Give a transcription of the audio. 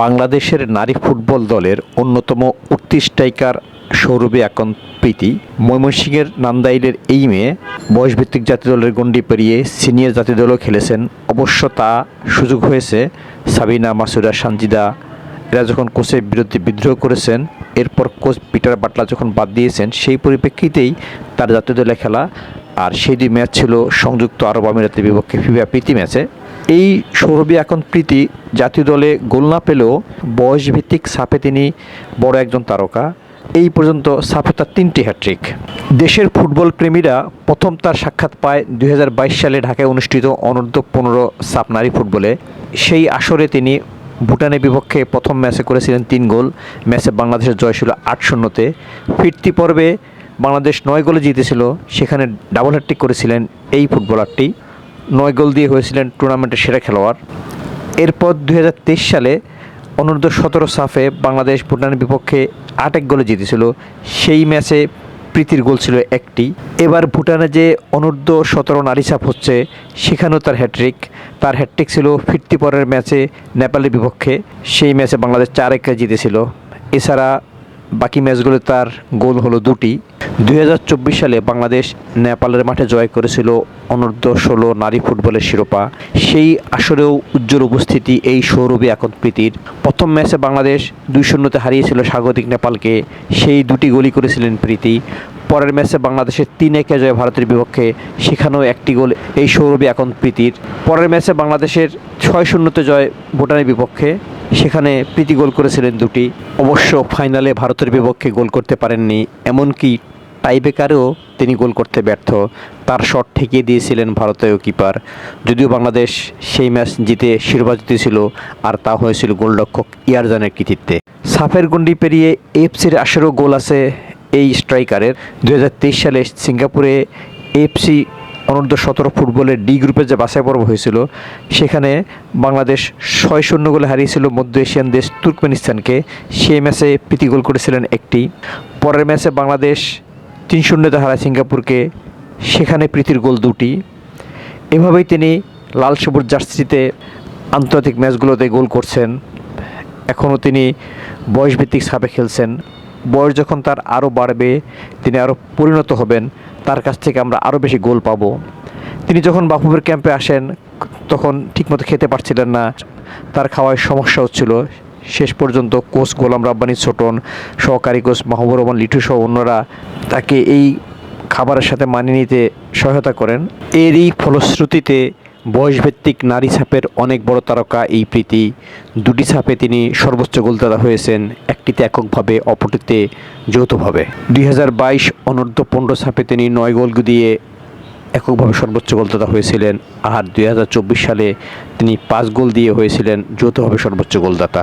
বাংলাদেশের নারী ফুটবল দলের অন্যতম উঠতি স্ট্রাইকার সৌরভী এখন প্রীতি। ময়মনসিংহের নান্দাইলের এই মেয়ে বয়সভিত্তিক জাতীয় দলের গণ্ডি পেরিয়ে সিনিয়র জাতীয় দলও খেলেছেন। অবশ্য তা সুযোগ হয়েছে। সাবিনা মাসুরা সানজিদা, এরা যখন কোচের বিরুদ্ধে বিদ্রোহ করেছেন, এরপর কোচ পিটার বাটলা যখন বাদ দিয়েছেন, সেই পরিপ্রেক্ষিতেই তার জাতীয় দলে খেলা। আর সেই দুই ম্যাচ ছিল সংযুক্ত আরব আমিরাতের বিপক্ষে ফিফা প্রীতি ম্যাচে। এই সৌরভী এখন প্রীতি জাতীয় দলে গোল না পেলেও বয়সভিত্তিক সাপে তিনি বড় একজন তারকা। এই পর্যন্ত সাফে তার তিনটি হ্যাট্রিক দেশের ফুটবল প্রেমীরা প্রথম তার সাক্ষাৎ পায় দুই হাজার বাইশ সালে ঢাকায় অনুষ্ঠিত অনূর্ধ্ব পনেরো সাপ নারী ফুটবলে। সেই আসরে তিনি ভুটানের বিপক্ষে প্রথম ম্যাচে করেছিলেন তিন গোল। ম্যাচে বাংলাদেশের জয় ছিল আট শূন্যতে। ফিরতি পর্বে বাংলাদেশ নয় গোলে জিতেছিল। সেখানে ডাবল হ্যাট্রিক করেছিলেন এই ফুটবলারটি। নয় গোল দিয়ে হয়েছিলেন টুর্নামেন্টের সেরা খেলোয়াড়। এরপর দু হাজার তেইশ সালে অনূর্ধ্ব সতেরো সাফে বাংলাদেশ ভুটানের বিপক্ষে আট এক গোলে জিতেছিল। সেই ম্যাচে প্রীতির গোল ছিল একটি। এবার ভুটানে যে অনূর্ধ্ব সতেরো নারী সাপ হচ্ছে, সেখানেও তার হ্যাট্রিক তার হ্যাট্রিক ছিল ফিরতি পরের ম্যাচে নেপালের বিপক্ষে। সেই ম্যাচে বাংলাদেশ চার একে জিতেছিল। এছাড়া বাকি ম্যাচগুলো তার গোল হলো দুটি। দুই হাজার চব্বিশ সালে বাংলাদেশ নেপালের মাঠে জয় করেছিল অনূর্ধ্ব ষোলো নারী ফুটবলের শিরোপা। সেই আসরেও উজ্জ্বল উপস্থিতি এই সৌরভী এখন প্রীতির। প্রথম ম্যাচে বাংলাদেশ দুই শূন্যতে হারিয়েছিল স্বাগতিক নেপালকে, সেই দুটি গোলই করেছিলেন প্রীতি। পরের ম্যাচে বাংলাদেশের তিন একে জয় ভারতের বিপক্ষে, সেখানেও একটি গোল এই সৌরভী এখন প্রীতির। পরের ম্যাচে বাংলাদেশের ছয় শূন্যতে জয় ভুটানের বিপক্ষে সেখানে প্রীতি গোল করেছিলেন দুটি। অবশ্য ফাইনালে ভারতের বিপক্ষে গোল করতে পারেননি, এমনকি টাইবেকারেও তিনি গোল করতে ব্যর্থ। তার শট ঠেকিয়ে দিয়েছিলেন ভারতীয় কিপার। যদিও বাংলাদেশ সেই ম্যাচ জিতে শিরোপা জিতেছিল আর তা হয়েছিল গোলরক্ষক ইয়ারজানের কৃতিত্বে। সাফের গন্ডি পেরিয়ে এফসির আসরেও গোল আছে এই স্ট্রাইকারের। দু হাজার তেইশ সালে সিঙ্গাপুরে এফসি অনূর্ধ্ব সতেরো ফুটবলের ডি গ্রুপের যে বাছাই পর্ব হয়েছিল, সেখানে বাংলাদেশ ছয় শূন্য গোলে হারিয়েছিল মধ্য এশিয়ান দেশ তুর্কমেনিস্তানকে। সেই ম্যাচে প্রীতি গোল করেছিলেন একটি। পরের ম্যাচে বাংলাদেশ তিন শূন্যতে হারায় সিঙ্গাপুরকে, সেখানে প্রীতির গোল দুটি। এভাবেই তিনি লাল সবুজ জার্সিতে আন্তর্জাতিক ম্যাচগুলোতে গোল করছেন। এখনও তিনি বয়সভিত্তিক সাপে খেলছেন। বয়স যখন তার আরও বাড়বে, তিনি আরও পরিণত হবেন, তার কাছ থেকে আমরা আরও বেশি গোল পাবো। তিনি যখন বাফুফের ক্যাম্পে আসেন, তখন ঠিকমতো খেতে পারছিলেন না। তার খাওয়ায় সমস্যা হচ্ছিল। শেষ পর্যন্ত কোচ গোলাম রাব্বানি ছোটন, সহকারী কোচ মাহবুর রহমান, লিটু সহ অন্যরা তাকে এই খাবারের সাথে মানিয়ে নিতে সহায়তা করেন। এরই ফলশ্রুতিতে বয়সভিত্তিক নারী ছাপের অনেক বড় তারকা এই প্রীতি। দুটি ছাপে তিনি সর্বোচ্চ গোলদাতা হয়েছেন, একটিতে এককভাবে, অপরটিতে যৌথভাবে। দুই হাজার বাইশ অনূর্ধ্ব পনেরো ছাপে তিনি নয় গোল দিয়ে এককভাবে সর্বোচ্চ গোলদাতা হয়েছিলেন। আর দুই হাজার চব্বিশ সালে তিনি পাঁচ গোল দিয়ে হয়েছিলেন, যৌথভাবে সর্বোচ্চ গোলদাতা।